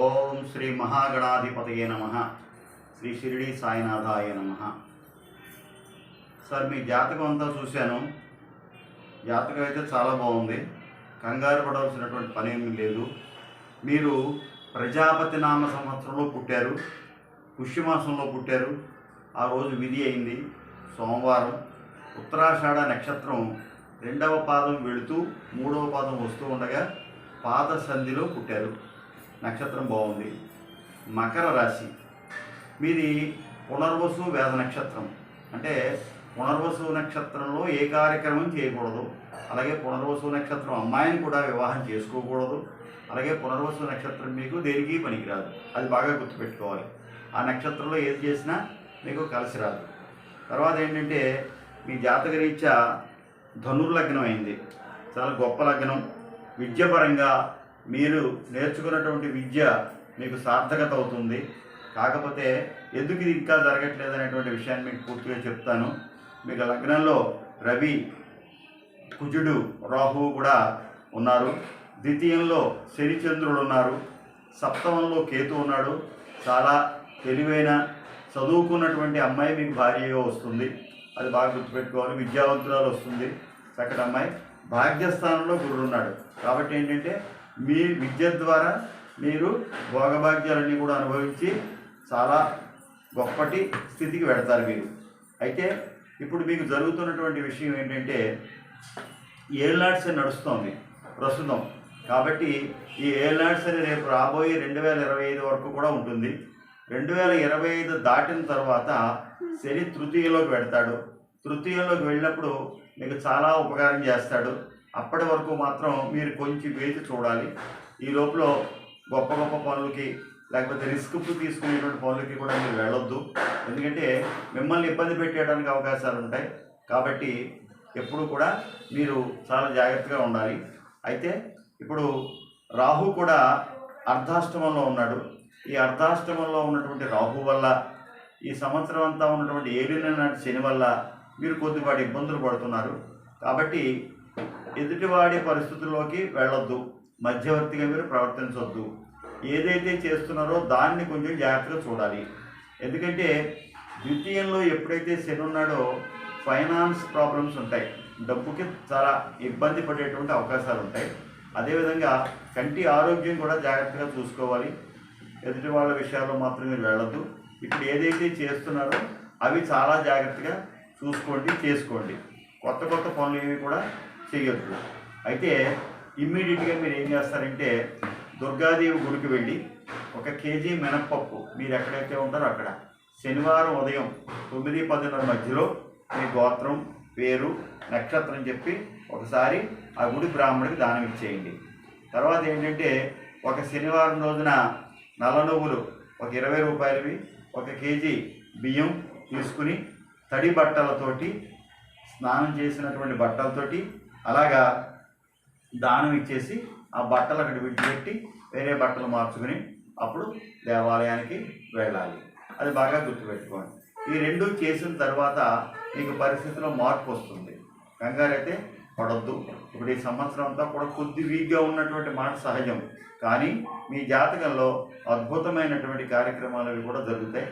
ఓం శ్రీ మహాగణాధిపతయే నమ. శ్రీ షిరిడి సాయినాథాయ నమ. సార్ మీ జాతకం అంతా చూశాను. జాతకం అయితే చాలా బాగుంది. కంగారు పడవలసినటువంటి పని ఏమీ లేదు. మీరు ప్రజాపతి నామ సంవత్సరంలో పుట్టారు. పుష్యమాసంలో పుట్టారు. ఆ రోజు విధి అయింది. సోమవారం ఉత్తరాషాఢ నక్షత్రం రెండవ పాదం వెళుతూ మూడవ పాదం వస్తూ ఉండగా పాద సంధిలో పుట్టారు. నక్షత్రం బాగుంది. మకర రాశి. మీది పునర్వసు వేద నక్షత్రం. అంటే పునర్వసు నక్షత్రంలో ఏ కార్యక్రమం చేయకూడదు. అలాగే పునర్వసు నక్షత్రం అమ్మాయిని కూడా వివాహం చేసుకోకూడదు. అలాగే పునర్వసు నక్షత్రం మీకు దేనికి పనికిరాదు. అది బాగా గుర్తుపెట్టుకోవాలి. ఆ నక్షత్రంలో ఏది చేసినా మీకు కలిసి రాదు. తర్వాత ఏంటంటే మీ జాతక రీత్యా ధనుర్లగ్నం అయింది. చాలా గొప్ప లగ్నం. విద్యపరంగా మీరు నేర్చుకున్నటువంటి విద్య మీకు సార్థకత అవుతుంది. కాకపోతే ఎందుకు ఇది ఇంకా జరగట్లేదు అనేటువంటి విషయాన్ని మీకు పూర్తిగా చెప్తాను. మీకు లగ్నంలో రవి కుజుడు రాహువు కూడా ఉన్నారు. ద్వితీయంలో శనిచంద్రుడు ఉన్నారు. సప్తమంలో కేతు ఉన్నాడు. చాలా తెలివైన చదువుకున్నటువంటి అమ్మాయి మీకు భార్యగా వస్తుంది. అది బాగా గుర్తుపెట్టుకోవాలి. విద్యావంతురాలు వస్తుంది. చక్కటి అమ్మాయి. భాగ్యస్థానంలో గురుడు ఉన్నాడు. కాబట్టి ఏంటంటే మీ విద్య ద్వారా మీరు భోగభాగ్యాలన్నీ కూడా అనుభవించి చాలా గొప్పటి స్థితికి వెడతారు మీరు. అయితే ఇప్పుడు మీకు జరుగుతున్నటువంటి విషయం ఏంటంటే ఏళ్ళనాడ్స్ అని నడుస్తోంది ప్రస్తుతం. కాబట్టి ఈ ఏళ్ళనాడ్స్ అని రేపు రాబోయే రెండు వేల ఇరవై ఐదు వరకు కూడా ఉంటుంది. రెండు వేల ఇరవై ఐదు దాటిన తర్వాత శని తృతీయలోకి పెడతాడు తృతీయంలోకి వెళ్ళినప్పుడు మీకు చాలా ఉపకారం చేస్తాడు. అప్పటి వరకు మాత్రం మీరు కొంచెం వేచి చూడాలి. ఈ లోపల గొప్ప గొప్ప పనులకి లేకపోతే రిస్క్ తీసుకునేటువంటి పనులకి కూడా మీరు వెళ్ళొద్దు. ఎందుకంటే మిమ్మల్ని ఇబ్బంది పెట్టేయడానికి అవకాశాలు ఉంటాయి. కాబట్టి ఎప్పుడు కూడా మీరు చాలా జాగ్రత్తగా ఉండాలి. అయితే ఇప్పుడు రాహు కూడా అర్ధాష్టమంలో ఉన్నాడు. ఈ అర్ధాష్టమంలో ఉన్నటువంటి రాహు వల్ల ఈ సంవత్సరం అంతా ఉన్నటువంటి ఏలిన నాటి శని వల్ల మీరు కొద్దిపాటి ఇబ్బందులు పడుతున్నారు. కాబట్టి ఎదుటివాడి పరిస్థితుల్లోకి వెళ్ళొద్దు. మధ్యవర్తిగా మీరు ప్రవర్తించవద్దు ఏదైతే చేస్తున్నారో దాన్ని కొంచెం జాగ్రత్తగా చూడాలి. ఎందుకంటే ద్వితీయంలో ఎప్పుడైతే శని ఉన్నాడో ఫైనాన్స్ ప్రాబ్లమ్స్ ఉంటాయి. డబ్బుకి చాలా ఇబ్బంది పడేటువంటి అవకాశాలు ఉంటాయి. అదేవిధంగా కంటి ఆరోగ్యం కూడా జాగ్రత్తగా చూసుకోవాలి. ఎదుటి వాళ్ళ విషయాల్లో మాత్రం మీరు వెళ్ళొద్దు. ఇప్పుడు ఏదైతే చేస్తున్నారో అవి చాలా జాగ్రత్తగా చూసుకోండి చేసుకోండి. కొత్త కొత్త పనులు ఏవి కూడా చేయొద్దు. అయితే ఇమ్మీడియట్గా మీరు ఏం చేస్తారంటే దుర్గాదేవి గుడికి వెళ్ళి ఒక కేజీ మినప్పప్పు మీరు ఎక్కడైతే ఉంటారో అక్కడ శనివారం ఉదయం తొమ్మిది పదిన్నర మధ్యలో మీ గోత్రం పేరు నక్షత్రం చెప్పి ఒకసారి ఆ గుడి బ్రాహ్మడికి దానం ఇచ్చేయండి. తర్వాత ఏంటంటే ఒక శనివారం రోజున నల్ల నువ్వులు ఒక ఇరవై రూపాయలవి ఒక కేజీ బియ్యం తీసుకుని తడి బట్టలతోటి స్నానం చేసినటువంటి బట్టలతోటి అలాగా దానం ఇచ్చేసి ఆ బట్టలు అక్కడ విడిచిపెట్టి వేరే బట్టలు మార్చుకుని అప్పుడు దేవాలయానికి వెళ్ళాలి. అది బాగా గుర్తుపెట్టుకోండి. ఈ రెండు చేసిన తర్వాత మీకు పరిస్థితిలో మార్పు వస్తుంది. కంగారు అయితే పడొద్దు. ఇప్పుడు ఈ సంవత్సరం అంతా కూడా కొద్ది వీక్గా ఉన్నటువంటి మాట సహజం. కానీ మీ జాతకంలో అద్భుతమైనటువంటి కార్యక్రమాలు అవి కూడా జరుగుతాయి.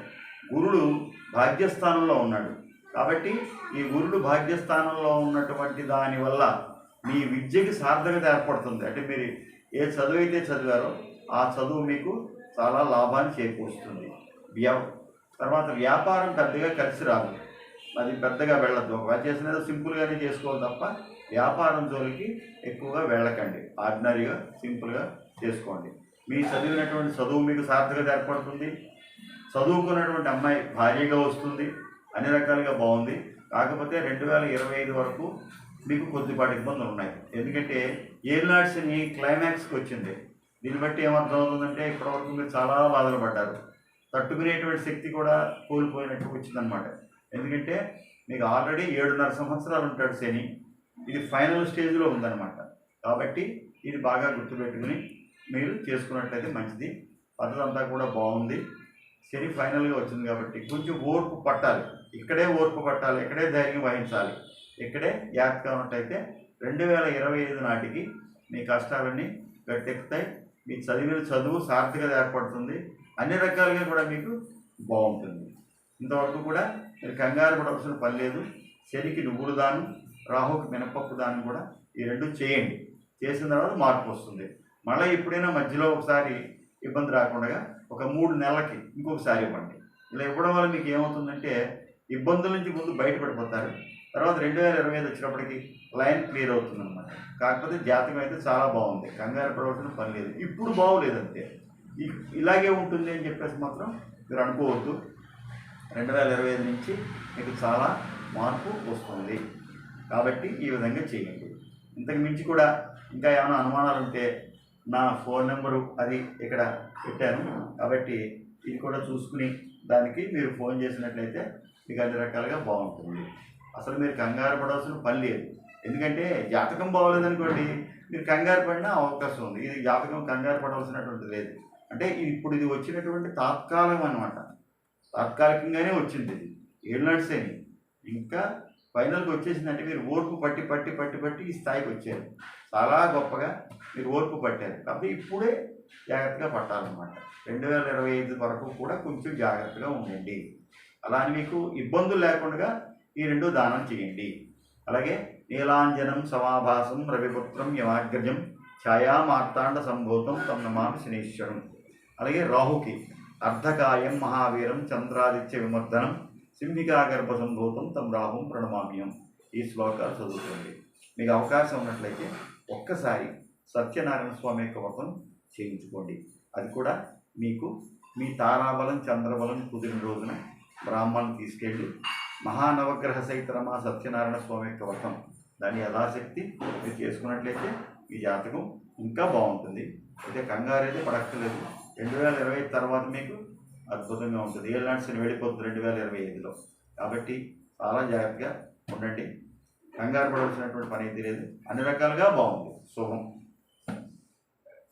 గురుడు భాగ్యస్థానంలో ఉన్నాడు. కాబట్టి ఈ గురుడు భాగ్యస్థానంలో ఉన్నటువంటి దానివల్ల మీ విద్యకి సార్థకత ఏర్పడుతుంది. అంటే మీరు ఏ చదువు అయితే చదివారో ఆ చదువు మీకు చాలా లాభాన్ని చేకూరుస్తుంది. వ్యవ తర్వాత వ్యాపారం పెద్దగా కలిసి రాదు. అది పెద్దగా వెళ్ళద్దు. ఒక చేసినది సింపుల్గానే చేసుకోవాలి తప్ప వ్యాపారం జోలికి ఎక్కువగా వెళ్ళకండి. ఆర్డినరీగా సింపుల్గా చేసుకోండి. మీ చదివినటువంటి చదువు మీకు సార్థకత ఏర్పడుతుంది. చదువుకున్నటువంటి అమ్మాయి భార్యగా వస్తుంది. అన్ని రకాలుగా బాగుంది. కాకపోతే రెండు వేల ఇరవై ఐదు వరకు మీకు కొద్దిపాటి ఇబ్బందులు ఉన్నాయి. ఎందుకంటే ఏళ్ళనాడ్స్ని క్లైమాక్స్కి వచ్చింది. దీన్ని బట్టి ఏమర్థం అవుతుందంటే ఇప్పటివరకు మీరు చాలా బాధలు పడ్డారు. తట్టుకునేటువంటి శక్తి కూడా కోల్పోయినట్టు వచ్చిందనమాట ఎందుకంటే మీకు ఆల్రెడీ ఏడున్నర సంవత్సరాలు ఉంటాడు శని. ఇది ఫైనల్ స్టేజ్లో ఉందన్నమాట. కాబట్టి ఇది బాగా గుర్తుపెట్టుకుని మీరు చేసుకున్నట్లయితే మంచిది. పద్ధతి అంతా కూడా బాగుంది. శని ఫైనల్గా వచ్చింది కాబట్టి కొంచెం ఓర్పు పట్టాలి. ఇక్కడే ఓర్పు పట్టాలి ఇక్కడే ధైర్యం వహించాలి. ఇక్కడే జాగ్రత్తగా ఉన్నట్టయితే రెండు వేల ఇరవై ఐదు నాటికి మీ కష్టాలన్నీ గట్టెక్కుతాయి. మీ చదివిన చదువు సార్థకత ఏర్పడుతుంది. అన్ని రకాలుగా కూడా మీకు బాగుంటుంది. ఇంతవరకు కూడా మీరు కంగారు పడవలసిన పని లేదు. శనికి నువ్వులు దాను రాహుకి మినపప్పు దానం కూడా ఈ రెండు చేయండి. చేసిన తర్వాత మార్పు వస్తుంది. మళ్ళీ ఎప్పుడైనా మధ్యలో ఒకసారి ఇబ్బంది రాకుండా ఒక మూడు నెలలకి ఇంకొకసారి ఇవ్వండి. ఇలా ఇవ్వడం వల్ల మీకు ఏమవుతుందంటే ఇబ్బందుల నుంచి ముందు బయటపడిపోతారు. తర్వాత రెండు వేల ఇరవై ఐదు వచ్చినప్పటికి లైన్ క్లియర్ అవుతుంది అనమాట కాకపోతే జాతకం అయితే చాలా బాగుంది. కంగారు పడవలసిన పని లేదు. ఇప్పుడు బాగోలేదు అంతే ఇలాగే ఉంటుంది అని చెప్పేసి మాత్రం మీరు అనుకోవద్దు. రెండు వేల ఇరవై ఐదు నుంచి మీకు చాలా మార్పు వస్తుంది. కాబట్టి ఈ విధంగా చేయండి. ఇంతకు మించి కూడా ఇంకా ఏమైనా అనుమానాలు ఉంటే నా ఫోన్ నెంబరు అది ఇక్కడ పెట్టాను. కాబట్టి ఇది కూడా చూసుకుని దానికి మీరు ఫోన్ చేసినట్లయితే మీకు అన్ని రకాలుగా బాగుంటుంది. అసలు మీరు కంగారు పడాల్సిన పని లేదు. ఎందుకంటే జాతకం బాగోలేదనుకోండి మీరు కంగారు పడిన అవకాశం ఉంది. ఇది జాతకం కంగారు పడవలసినటువంటి లేదు. అంటే ఇప్పుడు ఇది వచ్చినటువంటి తాత్కాలికం అనమాట తాత్కాలికంగానే వచ్చింది ఇది. ఏడు నడిసేని ఇంకా ఫైనల్కి వచ్చేసిందంటే మీరు ఓర్పు పట్టి పట్టి పట్టి పట్టి ఈ స్థాయికి వచ్చారు. చాలా గొప్పగా మీరు ఓర్పు పట్టారు. కాబట్టి ఇప్పుడే జాగ్రత్తగా పట్టాలన్నమాట. రెండు వేల ఇరవై ఐదు వరకు కూడా కొంచెం జాగ్రత్తగా ఉండండి. అలా అని మీకు ఇబ్బందులు లేకుండా ఈ రెండు దానం చేయండి. అలాగే నీలాంజనం సమాభాసం రవిపుత్రం యమాగ్రజం ఛాయా మార్తాండ సంభూతం తమ నమామి శనీశ్వరం. అలాగే రాహుకి అర్ధకాయం మహావీరం చంద్రాదిత్య విమర్దనం సింహికా గర్భ సంభూతం తమ్ రాహుం ప్రణమామ్యం ఈ శ్లోకాలు చదువుకోండి. మీకు అవకాశం ఉన్నట్లయితే ఒక్కసారి సత్యనారాయణ స్వామి యొక్క వ్రతం చేయించుకోండి. అది కూడా మీకు మీ తారాబలం చంద్రబలం కుదిరిన రోజున బ్రాహ్మణ్ తీసుకెళ్ళి మహానవగ్రహ సైతరమా సత్యనారాయణ స్వామి యొక్క వ్రతం. దాని యథాశక్తి మీరు చేసుకున్నట్లయితే ఈ జాతకం ఇంకా బాగుంటుంది. అయితే కంగారు అయితే పడక్కర్లేదు. రెండు వేల ఇరవై తర్వాత మీకు అద్భుతంగా ఉంటుంది. ఏళ్ళనాటి శని వెళ్ళిపోతుంది రెండు వేల ఇరవై ఐదులో? కాబట్టి చాలా జాగ్రత్తగా ఉండండి. కంగారు పడవలసినటువంటి పని అయితే లేదు. అన్ని రకాలుగా బాగుంది శుభం.